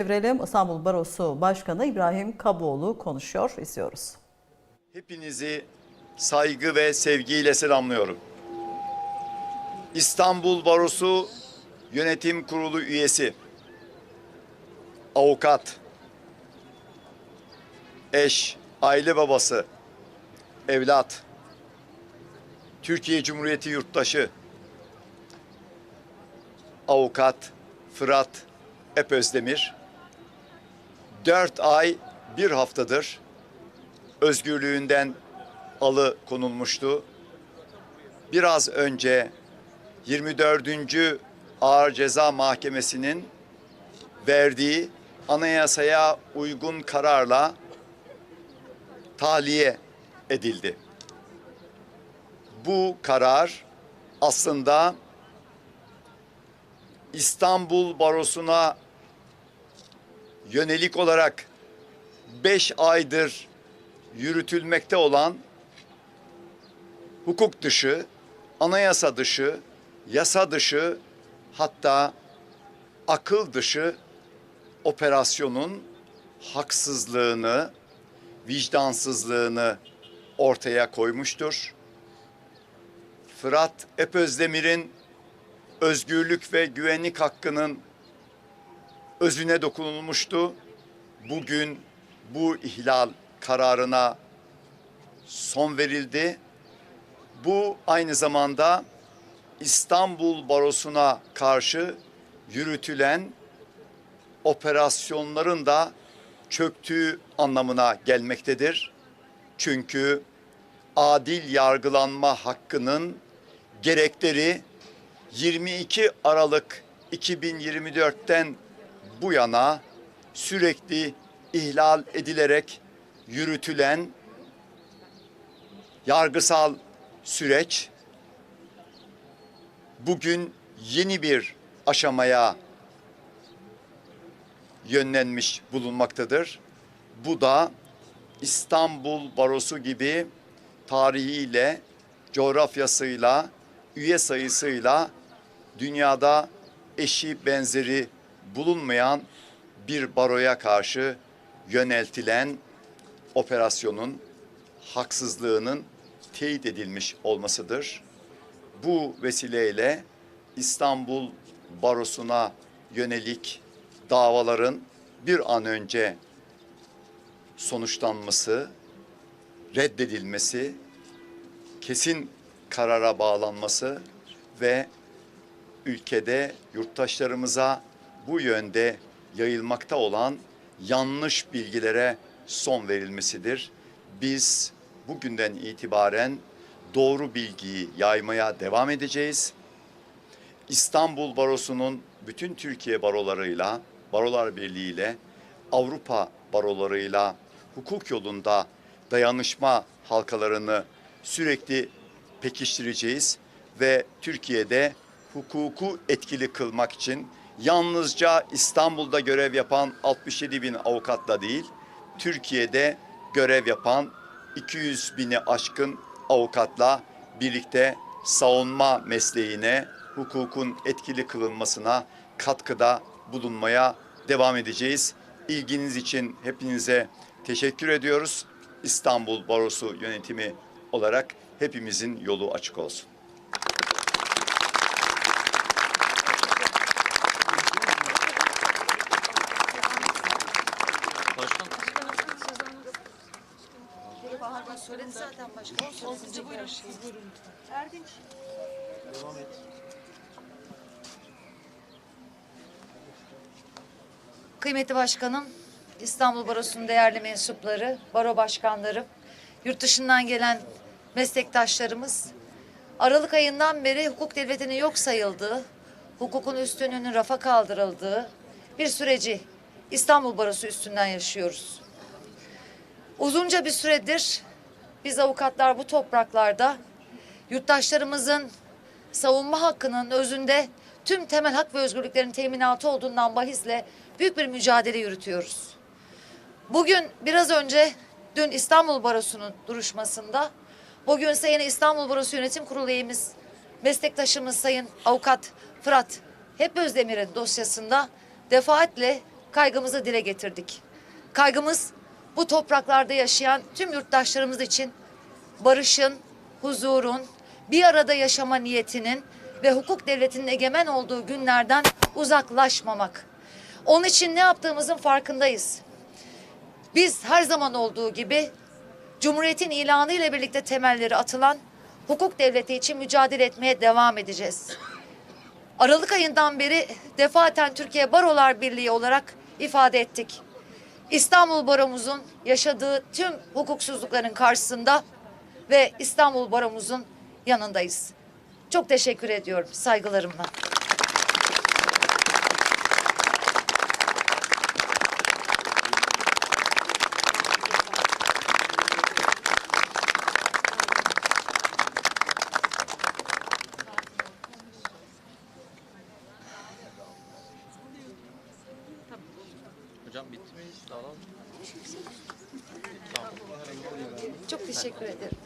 Çevrelim İstanbul Barosu Başkanı İbrahim Kaboğlu konuşuyor. İzliyoruz. Hepinizi saygı ve sevgiyle selamlıyorum. İstanbul Barosu Yönetim Kurulu üyesi, avukat, eş, aile babası, evlat, Türkiye Cumhuriyeti yurttaşı, avukat Fırat Epözdemir, dört ay bir haftadır özgürlüğünden alı konulmuştu. Biraz önce 24. Ağır Ceza Mahkemesi'nin verdiği anayasaya uygun kararla tahliye edildi. Bu karar aslında İstanbul Barosu'na yönelik olarak beş aydır yürütülmekte olan hukuk dışı, anayasa dışı, yasa dışı hatta akıl dışı operasyonun haksızlığını, vicdansızlığını ortaya koymuştur. Fırat Epözdemir'in özgürlük ve güvenlik hakkının özüne dokunulmuştu. Bugün bu ihlal kararına son verildi. Bu aynı zamanda İstanbul Barosu'na karşı yürütülen operasyonların da çöktüğü anlamına gelmektedir. Çünkü adil yargılanma hakkının gerekleri 22 Aralık 2024'ten bu yana sürekli ihlal edilerek yürütülen yargısal süreç bugün yeni bir aşamaya yönlenmiş bulunmaktadır. Bu da İstanbul Barosu gibi tarihiyle, coğrafyasıyla, üye sayısıyla dünyada eşi benzeri bulunmayan bir baroya karşı yöneltilen operasyonun haksızlığının teyit edilmiş olmasıdır. Bu vesileyle İstanbul Barosu'na yönelik davaların bir an önce sonuçlanması, reddedilmesi, kesin karara bağlanması ve ülkede yurttaşlarımıza bu yönde yayılmakta olan yanlış bilgilere son verilmesidir. Biz bugünden itibaren doğru bilgiyi yaymaya devam edeceğiz. İstanbul Barosu'nun bütün Türkiye barolarıyla, Barolar Birliği ile, Avrupa barolarıyla hukuk yolunda dayanışma halkalarını sürekli pekiştireceğiz ve Türkiye'de hukuku etkili kılmak için yalnızca İstanbul'da görev yapan 67 bin avukatla değil, Türkiye'de görev yapan 200 bini aşkın avukatla birlikte savunma mesleğine, hukukun etkili kılınmasına katkıda bulunmaya devam edeceğiz. İlginiz için hepinize teşekkür ediyoruz. İstanbul Barosu yönetimi olarak hepimizin yolu açık olsun. Söyledi zaten başkanım. Hızlıca buyurun. Siz buyurun lütfen. Erdinç. Kıymetli başkanım, İstanbul Barosu'nun değerli mensupları, baro başkanları, yurt dışından gelen meslektaşlarımız, Aralık ayından beri hukuk devletinin yok sayıldığı, hukukun üstünlüğünün rafa kaldırıldığı bir süreci İstanbul Barosu üstünden yaşıyoruz. Uzunca bir süredir biz avukatlar bu topraklarda yurttaşlarımızın savunma hakkının özünde tüm temel hak ve özgürlüklerin teminatı olduğundan bahisle büyük bir mücadele yürütüyoruz. Bugün biraz önce dün İstanbul Barosu'nun duruşmasında bugün Sayın İstanbul Barosu Yönetim Kurulu üyemiz meslektaşımız Sayın Avukat Fırat Hep Özdemir'in dosyasında defaatle kaygımızı dile getirdik. Kaygımız bu topraklarda yaşayan tüm yurttaşlarımız için barışın, huzurun, bir arada yaşama niyetinin ve hukuk devletinin egemen olduğu günlerden uzaklaşmamak. Onun için ne yaptığımızın farkındayız. Biz her zaman olduğu gibi Cumhuriyetin ilanı ile birlikte temelleri atılan hukuk devleti için mücadele etmeye devam edeceğiz. Aralık ayından beri defaten Türkiye Barolar Birliği olarak ifade ettik. İstanbul Baromuzun yaşadığı tüm hukuksuzlukların karşısında ve İstanbul Baromuzun yanındayız. Çok teşekkür ediyorum saygılarımla. Hocam bitti mi? Dağılalım. Çok teşekkür ederim.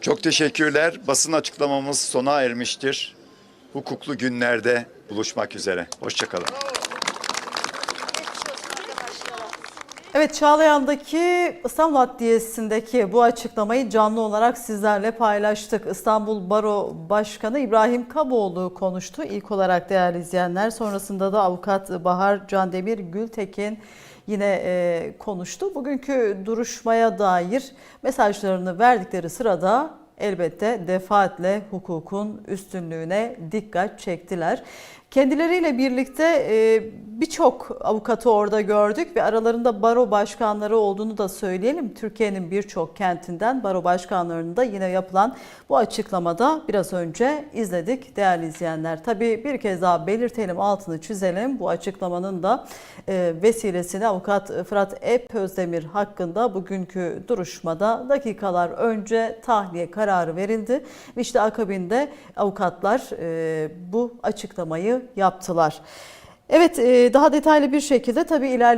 Çok teşekkürler. Basın açıklamamız sona ermiştir. Hukuklu günlerde buluşmak üzere. Hoşçakalın. Evet Çağlayan'daki İstanbul Adliyesi'ndeki bu açıklamayı canlı olarak sizlerle paylaştık. İstanbul Baro Başkanı İbrahim Kaboğlu konuştu. İlk olarak değerli izleyenler sonrasında da avukat Bahar Candemir Gültekin yine e, konuştu. Bugünkü duruşmaya dair mesajlarını verdikleri sırada elbette defaatle hukukun üstünlüğüne dikkat çektiler. Kendileriyle birlikte e, birçok avukatı orada gördük ve aralarında baro başkanları olduğunu da söyleyelim. Türkiye'nin birçok kentinden baro başkanlarının da yine yapılan bu açıklamada biraz önce izledik değerli izleyenler. Tabii bir kez daha belirtelim, altını çizelim. Bu açıklamanın da e, vesilesine avukat Fırat Ep Özdemir hakkında bugünkü duruşmada dakikalar önce tahliye kararı verildi. Ve işte akabinde avukatlar e, bu açıklamayı yaptılar. Evet e, daha detaylı bir şekilde tabii ilerleyen